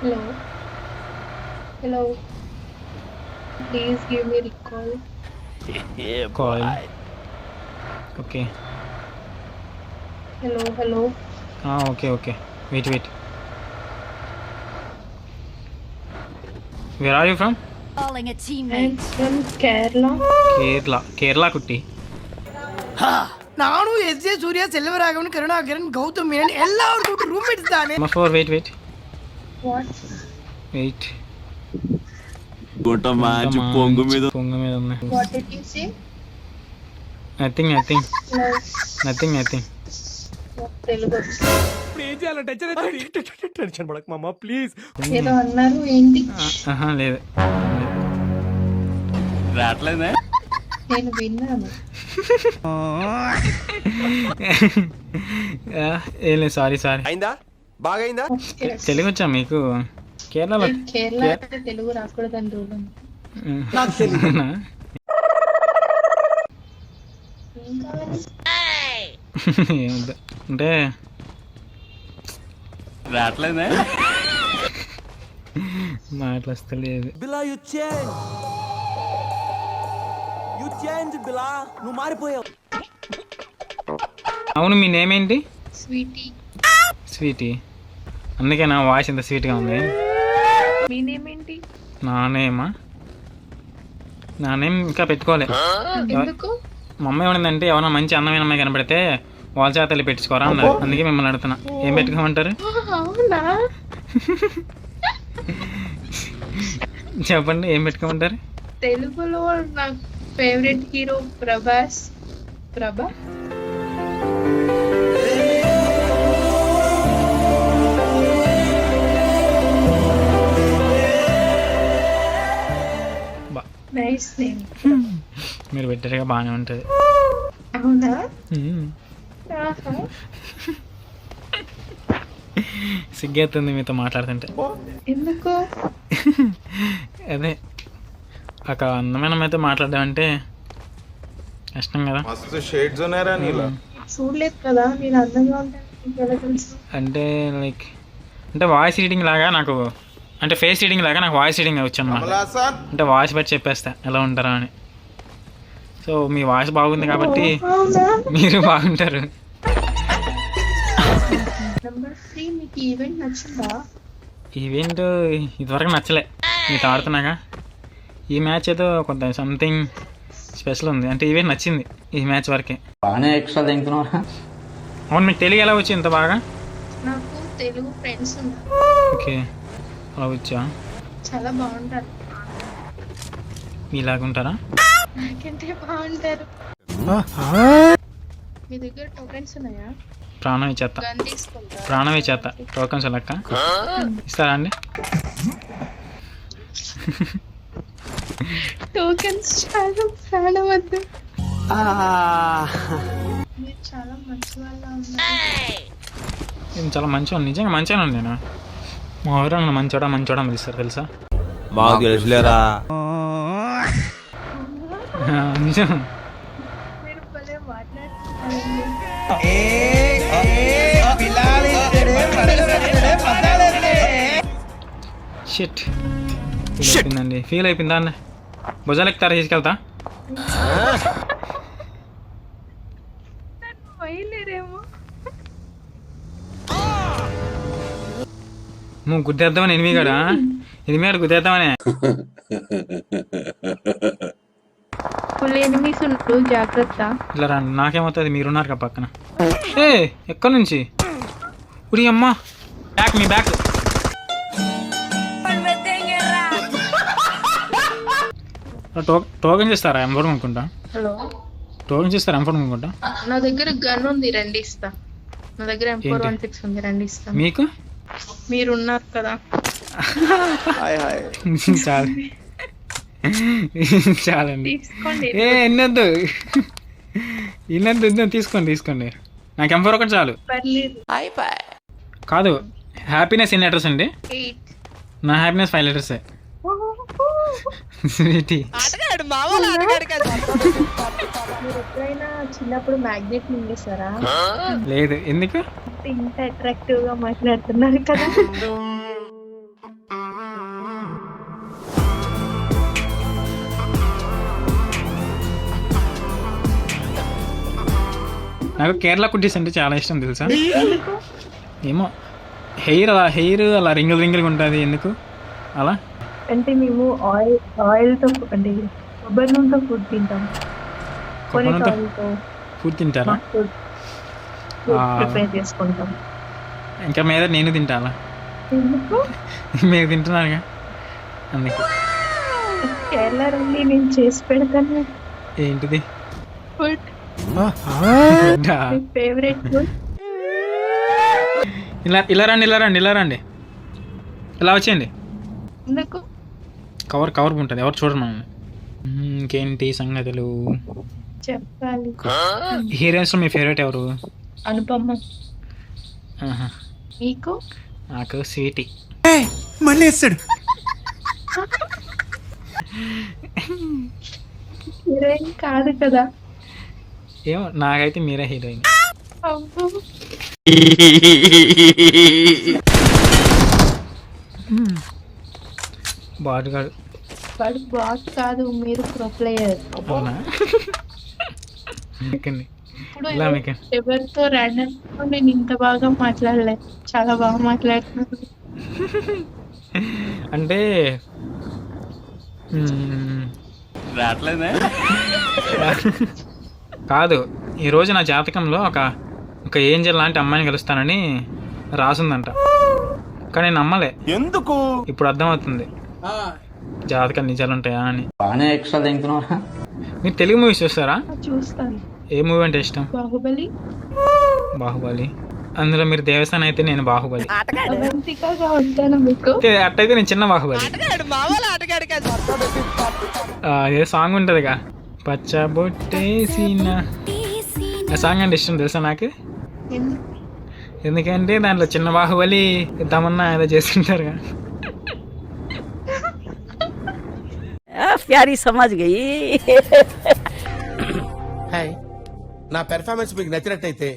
Hello. Hello. Please give me recall. Yeah, Call. boy. Okay Hello, hello. Okay okay wait wait where are you from Calling a I'm teammate. from Kerala. Kerala Kerala కుట్టి ನಾನು S J ಸೂರ್ಯ ಸೆಲ್ವರಾಘವನ್ ಕರುಣಾಕರನ್ ಗೌತಮ್ ಮೇನನ್ ಎಲ್ಲರೂ ದುಡ್ಡು room ಇಡ್ತಾನೆ మా four wait గుట్ట పొంగు మీద పొంగు మీద ఉంది? Nothing nothing. Nothing nothing Telugu tension పడక మామ ప్లీజ్ ఏదో అన్నారు ఏంటి? లేదు. రావట్లేదే నేను విన్నాను. ఆ, ఏం లేదు సారీ సారీ. అయిందా? బాగైందా. తెలుగు వచ్చా మీకు? కేరళలో కేరళ అంటే తెలుగు రాకూడదని రూల్. అంటే రావట్లేదే? మాటలు వస్తలేదు బిలా యు చేంజ్ యు చేంజ్ బిలా. నువ్వు మారిపోయావు. అవును మీ నేమ్ ఏంటి? స్వీటీ. స్వీటీ. అందుకే నా వాయిస్ ఇంత స్వీట్గా ఉంది. మీ నేమ్ ఏంటి? నా నేమా నా నేమ్ ఇంకా పెట్టుకోలే. ఎందుకు? మా అమ్మ ఏమనిందంటే ఎవరైనా మంచి అందమైన అమ్మాయి కనపడితే వాళ్ళ చేతలు పెట్టించుకోరా అన్నారు. అందుకే మిమ్మల్ని అడుగుతున్నా. ఏం పెట్టుకోమంటారు? చెప్పండి ఏం పెట్టుకోమంటారు? తెలుగులో నాకు ఫేవరెట్ హీరో ప్రభాస్. ప్రభా? మీరు పెట్టారుగా బాగానే ఉంటుంది. సిగ్గేస్తుంది మీతో మాట్లాడుతుంటే. ఎందుకు? అదే ఒక అందమైన మీతో మాట్లాడదామంటే కష్టం కదా. షేడ్స్ ఉన్నారా చూడలేదు కదా మీరు అందంగా ఉంటారు అంటే లైక్ అంటే వాయిస్ రీడింగ్ లాగా నాకు అంటే ఫేస్ రీడింగ్ లాగా నాకు వాయిస్ రీడింగ్ వచ్చు అనమాట కమలాసన్ అంటే వాయిస్ బట్టి చెప్పేస్తా ఎలా ఉంటారా అని. సో మీ వాయిస్ బాగుంది కాబట్టి మీరు బాగుంటారు. నెంబర్ త్రీ మీకు ఈవెంట్ ఇదివరకు నచ్చలే. మీతో ఆడుతున్నాగా. ఈ మ్యాచ్ ఏదో కొంత సంథింగ్ స్పెషల్ ఉంది. అంటే ఈవెంట్ నచ్చింది ఈ మ్యాచ్ వరకే. బాగానే ఎక్స్ట్రా తింటున్నారా అవును మీకు తెలుగు ఎలా వచ్చి ఇంత బాగా? నాకు తెలుగు ఫ్రెండ్స్ ఓకే అలా వచ్చా చాలా బాగుంటారు. మీలాగుంటారా? నాకంటే బాగుంటారు. మీ దగ్గర టోకెన్స్ ఉన్నాయా? ప్రాణం ఇచ్చేత్తా గన్ తీసుకుంటా. ప్రాణం ఇచ్చేత్తా టోకన్స్ లెక్క ఇస్తారా అండి? టోకెన్స్ చాలా ప్రాణం వద్దు. మీరు చాలా మంచి వాళ్ళ ఉన్నారు. నేను చాలా మంచిగా నిజంగా మంచిగా నేను మా ఊరు నన్ను మంచోడా మంచోడా పిలుస్తారు తెలుసా? మాకు తెలుసులేరా. నిజం. షిట్ ఫీల్ అయిపోయిందండి. ఫీల్ అయిపోయిందా అన్న? భుజాలు ఎక్కుతారా తీసుకెళ్తా నువ్వు గుద్దేద్దామని ఎనిమిది కాడా? ఎనిమిది గుద్దేద్దామనే? ఫుల్ ఎనిమిస్ జాగ్రత్త. రండి నాకేమవుతుంది? మీరున్నారు కదా పక్కన. ఏ ఎక్కడి నుంచి? ఉడి అమ్మా. బ్యాక్ మీ బ్యాక్ టోకెన్ చేస్తారా? ఎంఫోన్ అనుకుంటా హలో. టోకెన్ చేస్తారా? ఎంఫోన్ అనుకుంటా నా దగ్గర గన్ ఉంది రండి ఇస్తా. నా దగ్గర ఎం ఫోర్ వన్ సిక్స్ ఉంది రండి ఇస్తా. మీకు? మీరు ఉన్నారు కదా చాలు. చాలండి. తీసుకోండి. ఏ ఎన్నొద్దు ఇన్నొద్దు ఇన్నొద్దు తీసుకోండి తీసుకోండి. నాకు ఎంఫోర్ ఒకటి చాలు. కాదు హ్యాపీనెస్ ఎన్ని లెటర్స్ అండి? నా హ్యాపీనెస్ ఫైవ్ లెటర్సే. ఎప్పుడైనా చిన్నప్పుడు మ్యాగ్నెట్ మింగేశారా? లేదు. ఎందుకు? ఇంత అట్రాక్టివ్గా మాట్లాడుతున్నారు కదా. నాకు కేరళ కుట్టీస్ అంటే చాలా ఇష్టం తెలుసా? ఏమో. హెయిర్ అలా హెయిర్ అలా రింగులు రింగులుగా ఉంటుంది. ఎందుకు? అలా. అంటే మేము ఆయిల్ ఆయిల్తో అంటే కొబ్బరి నూనెతో ఫుడ్ తింటాం. కొబ్బరి నూనెతో ఆయిల్తో ఫుడ్ తింటారా. ప్రిపేర్ చేసుకుంటాం. ఇంకా మీద నేను ఎందుకు? మీరు తింటున్నారుగా? అందుకే. కేరళ రండి నేను చేసి పెడతాను. ఏంటిది? ఫుడ్. ఫుడ్డా? మీ ఫేవరెట్ ఫుడ్ ఇలా ఇలా రండి ఇలా రండి ఇలా రండి. ఇలా వచ్చేయండి. ఎందుకు? కవర్ కవర్ ఉంటుంది. ఎవరు చూడరు మనల్ని. మ్మ్, ఇంకేంటి సంగతులు? చెప్పాలి. హీరోయిన్స్ మీ ఫేవరెట్ ఎవరు? అనుపమ. ఆహా. నీకు? స్వీటీ. మళ్ళీ వేస్తాడు. హీరోయిన్ కాదు కదా. ఏమో నాకైతే మీరే హీరోయిన్. అబ్బో. బాడుగాడు వాడు బాస్ కాదు మీరు ప్రో ప్లేయర్ ఇప్పుడు ఎవరితో ర్యాండమ్ నేను ఇంత బాగా మాట్లాడలే. చాలా బాగా మాట్లాడుతున్నాను అంటే రావట్లేదే? కాదు ఈరోజు నా జాతకంలో ఒక ఒక ఏంజల్ లాంటి అమ్మాయిని కలుస్తానని రాసుందంట. కానీ నమ్మలే. ఎందుకు? ఇప్పుడు అర్థమవుతుంది. జాతకాలు నిజాలు ఉంటాయా అని. బాగానే ఎక్స్ట్రా తింటున్నావా మీరు తెలుగు మూవీస్ చూస్తారా? చూస్తాను. ఏ మూవీ అంటే ఇష్టం? బాహుబలి. బాహుబలి. అందులో మీరు దేవస్థానం అయితే నేను బాహుబలి. అట్టయితే నేను చిన్న బాహుబలి. ఏ సాంగ్ ఉంటుందిగా. పచ్చబొట్టేసిన. సాంగ్ అంటే ఇష్టం తెలుసా నాకు? ఎందు- ఎందుకంటే దాంట్లో చిన్న బాహుబలి తమన్నా ఏదో చేస్తుంటారుగా. प्यारी समझ गई హాయ్ నా పెర్ఫార్మెన్స్ మీకు నచ్చినట్టయితే